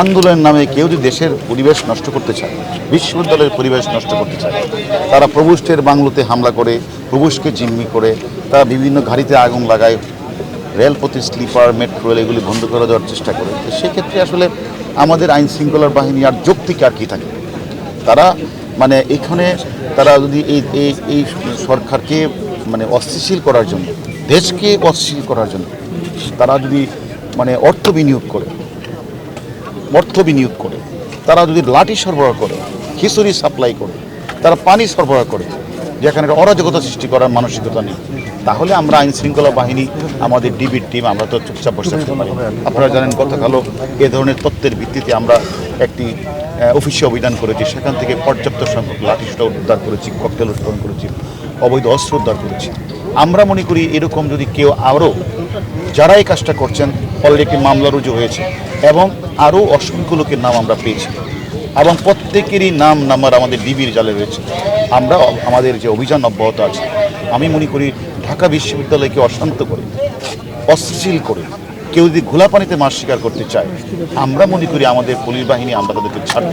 আন্দোলনের নামে কেউ যদি দেশের পরিবেশ নষ্ট করতে চায়, বিশ্ববিদ্যালয়ের পরিবেশ নষ্ট করতে চায়, তারা প্রভুষ্টের বাংলোতে হামলা করে প্রভুষকে জিম্মি করে, তারা বিভিন্ন গাড়িতে আগুন লাগায়, রেলপথে স্লিপার, মেট্রো, রেল এগুলি বন্ধ করে দেওয়ার চেষ্টা করে। তো সেক্ষেত্রে আসলে আমাদের আইন শৃঙ্খলার বাহিনী আর যৌক্তিক আর কি থাকে? তারা মানে এখানে তারা যদি এই এই সরকারকে মানে অস্থিতিশীল করার জন্য, দেশকে অস্থিতিশীল করার জন্য, তারা যদি মানে অর্থ বিনিয়োগ করে অর্থ বিনিয়োগ করে, তারা যদি লাঠি সরবরাহ করে, খিচুড়ি সাপ্লাই করে, তারা পানি সরবরাহ করে, যেখানে অরাজকতা সৃষ্টি করার মানসিকতা নেই, তাহলে আমরা আইন শৃঙ্খলা বাহিনী, আমাদের ডিবির টিম আমরা তো চুপচাপ বসে থাকতে পারি আপনারা জানেন গতকালও এ ধরনের তথ্যের ভিত্তিতে আমরা একটি অফিসে অভিযান করেছি, সেখান থেকে পর্যাপ্ত সংখ্যক লাঠিসটা উদ্ধার করেছি ককটেল উৎপাদন করেছি, অবৈধ অস্ত্র উদ্ধার করেছি। আমরা মনে করি এরকম যদি কেউ আরও যারা এই কাজটা করছেন অলরেডি একটি মামলা রুজু হয়েছে এবং আরও অসংখ্য লোকের নাম আমরা পেয়েছি এবং প্রত্যেকেরই নাম নাম্বার আমাদের ডিবির জালে রয়েছে। আমরা আমাদের যে অভিযান অব্যাহত আছে, আমি মনে করি ঢাকা বিশ্ববিদ্যালয়কে অশান্ত করে অস্থিতিশীল করে, কেউ যদি ঘোলা পানিতে মাছ শিকার করতে চায়, আমরা মনে করি আমাদের পুলিশ বাহিনী আমরা তাদেরকে ছাড়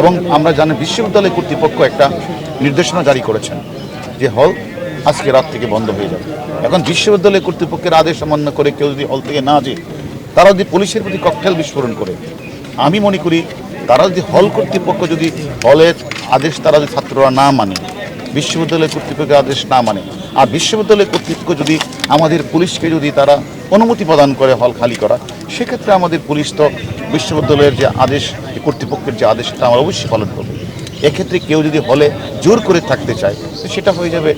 এবং আমরা জানি বিশ্ববিদ্যালয় কর্তৃপক্ষ একটা নির্দেশনা জারি করেছেন যে, হল আজকে রাত থেকে বন্ধ হয়ে যাবে। এখন বিশ্ববিদ্যালয় কর্তৃপক্ষের আদেশ অমান্য করে কেউ যদি হল থেকে না যায় তারা যদি পুলিশের প্রতি ককটেল বিস্ফোরণ করে, আমি মনে করি তারা যদি হল কর্তৃপক্ষ যদি হলের আদেশ তারা যদি ছাত্ররা না মানে বিশ্ববিদ্যালয় কর্তৃপক্ষের আদেশ না মানে আর বিশ্ববিদ্যালয় কর্তৃপক্ষ যদি আমাদের পুলিশকে যদি তারা অনুমতি প্রদান করে হল খালি করা, সেক্ষেত্রে আমাদের পুলিশ তো বিশ্ববিদ্যালয়ের যে আদেশ, কর্তৃপক্ষের যে আদেশ সেটা আমরা অবশ্যই পালন করব। এক্ষেত্রে কেউ যদি হলে জোর করে থাকতে চায় সেটা হয়ে যাবে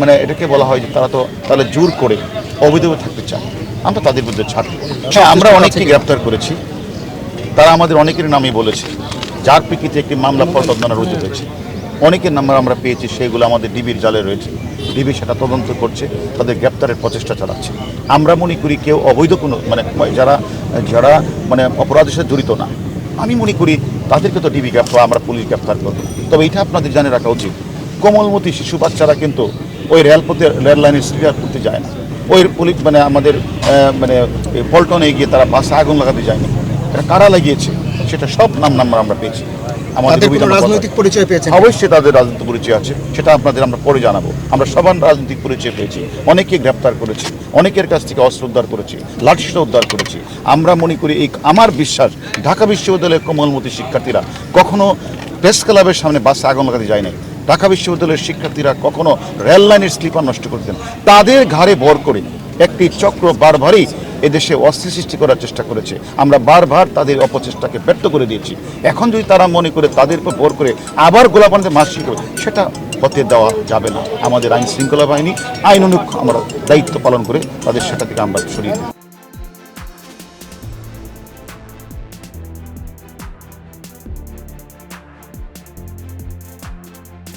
মানে এটাকে বলা হয় যে তারা তো তাহলে জোর করে অবৈধভাবে থাকতে চায়। আমরা তাদের বিরুদ্ধে ছাড়ব। হ্যাঁ আমরা অনেককে গ্রেপ্তার করেছি। তারা আমাদের অনেকের নামই বলেছে। যার প্রেক্ষিতে একটি মামলা ফল তদন্ত রুজু হয়েছে। অনেকের নাম্বার আমরা পেয়েছি সেগুলো আমাদের ডিবির জালে রয়েছে। ডিবি সেটা তদন্ত করছে তাদের গ্রেপ্তারের প্রচেষ্টা চালাচ্ছে। আমরা মনে করি কেউ অবৈধ কোনো মানে যারা যারা মানে অপরাধের সাথে জড়িত না আমি মনে করি তাদেরকে তো ডিবি গ্রেপ্তার আমরা পুলিশ গ্রেপ্তার করব। তবে এটা আপনাদের জানে রাখা উচিত। কোমলমতি শিশু বাচ্চারা কিন্তু ওই রেলপথে রেল লাইনে স্লিপার করতে যায় না। ওই পুলিশ মানে আমাদের মানে পল্টনে গিয়ে তারা বাসে আগুন লাগাতে যায়নি। এটা কারা লাগিয়েছে? সেটা সব নাম নাম্বার আমরা পেয়েছি। অভিযানের রাজনৈতিক পরিচয় পেয়েছেন? অবশ্যই তাদের রাজনৈতিক পরিচয় আছে। সেটা আপনাদের আমরা পরে জানাব। আমরা সবার রাজনৈতিক পরিচয় পেয়েছি। অনেকে গ্রেপ্তার করেছি। অনেকের কাছ থেকে অস্ত্র উদ্ধার করেছি লাঠিসটা উদ্ধার করেছি। আমরা মনে করি এই আমার বিশ্বাস ঢাকা বিশ্ববিদ্যালয়ের কোমলমতি শিক্ষার্থীরা কখনো প্রেস ক্লাবের সামনে বাসে আগুন লাগাতে যায় নাই। ঢাকা বিশ্ববিদ্যালয়ের শিক্ষার্থীরা কখনো রেল লাইনের স্লিপার নষ্ট করতেন। তাদের ঘাড়ে ভর করে একটি চক্র বারবারই এদেশে অস্থির সৃষ্টি করার চেষ্টা করেছে। আমরা বারবার তাদের অপচেষ্টাকে ব্যর্থ করে দিয়েছি। এখন যদি তারা মনে করে তাদের উপর ভর করে আবার গোলাপানিতে মাছ শিখবে সেটা হতে দেওয়া যাবে না। আমাদের আইন শৃঙ্খলা বাহিনী, আইন অনুক আমরা দায়িত্ব পালন করে তাদের সেটা থেকে আমরা সরিয়ে